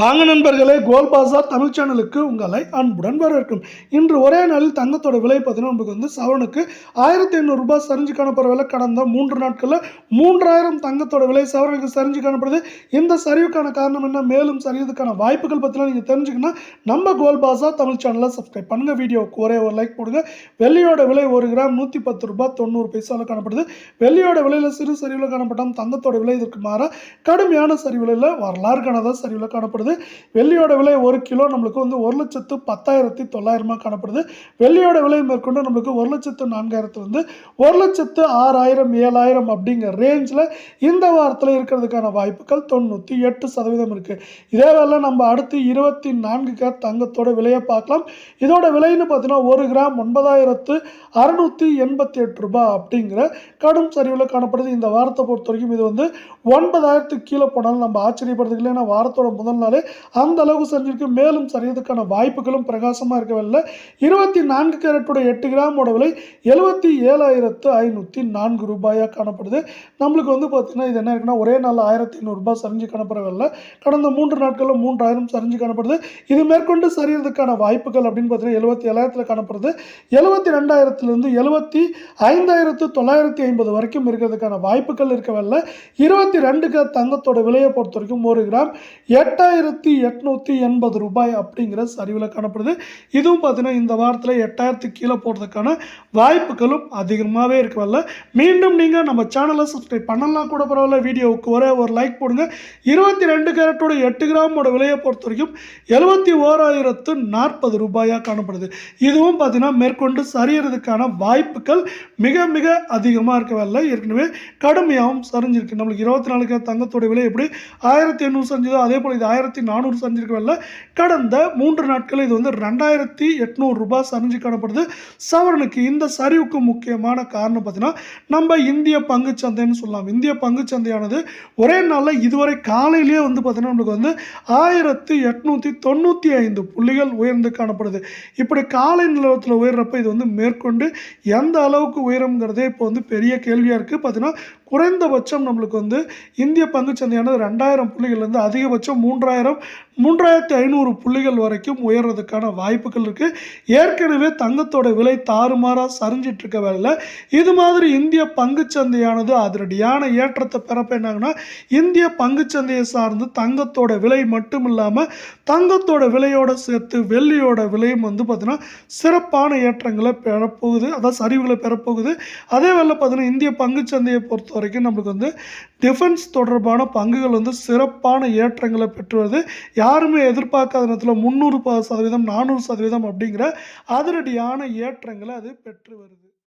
வாங்க நண்பர்களே கோல் பாசார் தமிழ் சேனலுக்கு உங்களை அன்புடன் வரவேற்கும். இன்று ஒரே நாளில் தங்கத்தோட விலை பார்த்தீங்கன்னா நமக்கு வந்து சவரனுக்கு ஆயிரத்தி ஐநூறுரூபா சரிஞ்சு காணப்படுற விலை கடந்த மூன்று நாட்களில் மூன்றாயிரம் தங்கத்தோட விலை சவரனுக்கு சரிஞ்சு காணப்படுது. இந்த சரிவுக்கான காரணம் என்ன? மேலும் சரியதுக்கான வாய்ப்புகள் பற்றிலாம் நீங்கள் தெரிஞ்சுக்கணும் நம்ம கோல் பாசார் தமிழ் சேனலை சப்ஸ்கிரைப் பண்ணுங்கள் வீடியோவுக்கு ஒரே ஒரு லைக் போடுங்க. வெள்ளியோட விலை ஒரு கிராம் நூற்றி பத்து ரூபா தொண்ணூறு பைசாவில் காணப்படுது. வெள்ளியோட விலையில் சிறு சரிவில் காணப்பட்டால் தங்கத்தோட விலை இதற்கு மாற கடுமையான சரிவுகளில் வரலாறு காணாத சரிவில் காணப்படுது. வெள்ளியோட விலை ஒரு கிலோ நம்மளுக்கு வந்து ஒரு லட்சத்து பத்தாயிரத்தி தொள்ளாயிரமா காணப்படுது. வெள்ளியோட விலை மேற்கொண்டு நம்மளுக்கு ஒரு லட்சத்து நான்காயிரத்து வந்து ஒரு லட்சத்து ஆறாயிரம் ஏழாயிரம் அப்படிங்கிற ரேஞ்சில் இந்த வாரத்தில் இருக்கிறதுக்கான வாய்ப்புகள் தொண்ணூற்றி எட்டு சதவீதம் இருக்குது இதே வேலை நம்ம அடுத்து இருபத்தி நான்கு கேர் தங்கத்தோட விலையை பார்க்கலாம். இதோட விலைன்னு பார்த்தீங்கன்னா ஒரு கிராம் ஒன்பதாயிரத்து அறுநூற்றி எண்பத்தி எட்டு ரூபாய் அப்படிங்கிற கடும் சரிவில் காணப்படுது. இந்த வாரத்தை பொறுத்த வரைக்கும் இது வந்து ஒன்பதாயிரத்துக்கு கீழே போனாலும் நம்ம ஆச்சரியப்படுறதுக்கு இல்லை. ஏன்னா வாரத்தோட முதல் நாள் அந்த அளவு செஞ்சிருக்கு. மேலும் சரியதுக்கான வாய்ப்புகளும் பிரகாசமாக இருக்கவில்லை இருபத்தி நான்கு கேரட்டுடைய எட்டு கிராமோட விலை எழுபத்தி ஏழாயிரத்து ஐநூற்றி நான்கு ரூபாயாக காணப்படுது. நம்மளுக்கு வந்து பார்த்திங்கன்னா இது என்ன இருக்குன்னா ஒரே நாள் ஆயிரத்தி ஐநூறுரூபா சரிஞ்சு காணப்படவில்லை கடந்த மூன்று நாட்களில் மூன்றாயிரம் சரிஞ்சு காணப்படுது. இது மேற்கொண்டு சரியறதுக்கான வாய்ப்புகள் அப்படின்னு பார்த்தீங்கன்னா எழுபத்தி ஏழாயிரத்தில் காணப்படுது. எழுபத்தி ரெண்டாயிரத்துலேருந்து எழுபத்தி ஐந்தாயிரத்து தொள்ளாயிரத்தி ஐம்பது வரைக்கும் இருக்கிறதுக்கான வாய்ப்புகள் இருக்கவில்லை இருபத்தி ரெண்டுக்கு தங்கத்தோட விலையை பொறுத்த வரைக்கும் ஒரு கிராம் எட்டாயிரம் எட்டாயிரத்தி எட்நூற்றி எண்பது ரூபாய் அப்படிங்கிற சரிவில் காணப்படுது. இதுவும் பார்த்தீங்கன்னா இந்த வாரத்தில் எட்டாயிரத்துக்கு கீழே போடுறதுக்கான வாய்ப்புகளும் அதிகமாகவே இருக்கவில்லை மீண்டும் நீங்கள் நம்ம சேனலை சப்ஸ்கிரைப் பண்ணலாம் கூட பரவாயில்ல. வீடியோவுக்கு ஒரே ஒரு லைக் போடுங்க. இருபத்தி ரெண்டு கேரட்டோட எட்டு கிராமோட விலையை பொறுத்த வரைக்கும் எழுபத்தி ஓராயிரத்து நாற்பது ரூபாயாக காணப்படுது. இதுவும் பார்த்தீங்கன்னா மேற்கொண்டு சரியறதுக்கான வாய்ப்புகள் மிக மிக அதிகமாக இருக்கவில்லை ஏற்கனவே கடுமையாகவும் சரிஞ்சிருக்கு. நம்மளுக்கு இருபத்தி நாலு தங்கத்தோட விலை எப்படி ஆயிரத்தி எண்ணூறு சரிஞ்சதோ அதே போல் இது ஆயிரத்தி நானூறு சரிஞ்சிருக்கவில்லை கடந்த மூன்று நாட்கள் இது வந்து ரெண்டாயிரத்தி எட்நூறு ரூபாய் சரிஞ்சு காணப்படுது. சவரனுக்கு இந்த சரிவுக்கு முக்கியமான காரணம் பார்த்தீங்கன்னா நம்ம இந்திய பங்கு சந்தைன்னு சொல்லலாம். இந்திய பங்கு சந்தையானது ஒரே நாளில் இதுவரை காலையிலேயே வந்து பார்த்தீங்கன்னா நம்மளுக்கு வந்து ஆயிரத்தி எட்நூற்றி தொண்ணூற்றி ஐந்து புள்ளிகள் உயர்ந்து காணப்படுது. இப்படி காலை நிலவரத்தில் உயர்றப்ப இது வந்து மேற்கொண்டு எந்த அளவுக்கு உயரம்ங்கிறதே இப்போ வந்து பெரிய கேள்வியாக இருக்குது பார்த்தீங்கன்னா குறைந்தபட்சம் நம்மளுக்கு வந்து இந்திய பங்குச் சந்தையானது ரெண்டாயிரம் புள்ளிகள்லேருந்து அதிகபட்சம் மூன்றாயிரம் மூன்றாயிரத்தி ஐநூறு புள்ளிகள் வரைக்கும் உயர்றதுக்கான வாய்ப்புகள் இருக்குது ஏற்கனவே தங்கத்தோட விலை தாறுமாறாக சரிஞ்சிட்டு இருக்க வேலையில். இது மாதிரி இந்திய பங்குச் சந்தையானது அதிரடியான ஏற்றத்தை பிறப்ப என்னாங்கன்னா இந்திய பங்குச் சந்தையை சார்ந்து தங்கத்தோட விலை மட்டும் இல்லாமல் தங்கத்தோட விலையோட சேர்த்து வெள்ளியோட விலையும் வந்து பார்த்திங்கன்னா சிறப்பான ஏற்றங்களை பெறப்போகுது அதாவது சரிவுகளை பெறப்போகுது. அதே வேலை பார்த்தீங்கன்னா இந்திய பங்குச்சந்தையை பொறுத்தவரை வரைக்கும் நம்மளுக்கு வந்து டிஃபென்ஸ் தொடர்பான பங்குகள் வந்து சிறப்பான ஏற்றங்களை பெற்று வருது யாருமே எதிர்பார்க்காத நேரத்தில் முந்நூறு சதவீதம் நானூறு சதவீதம் அப்படிங்கிற அதிரடியான ஏற்றங்களை அது பெற்று வருது.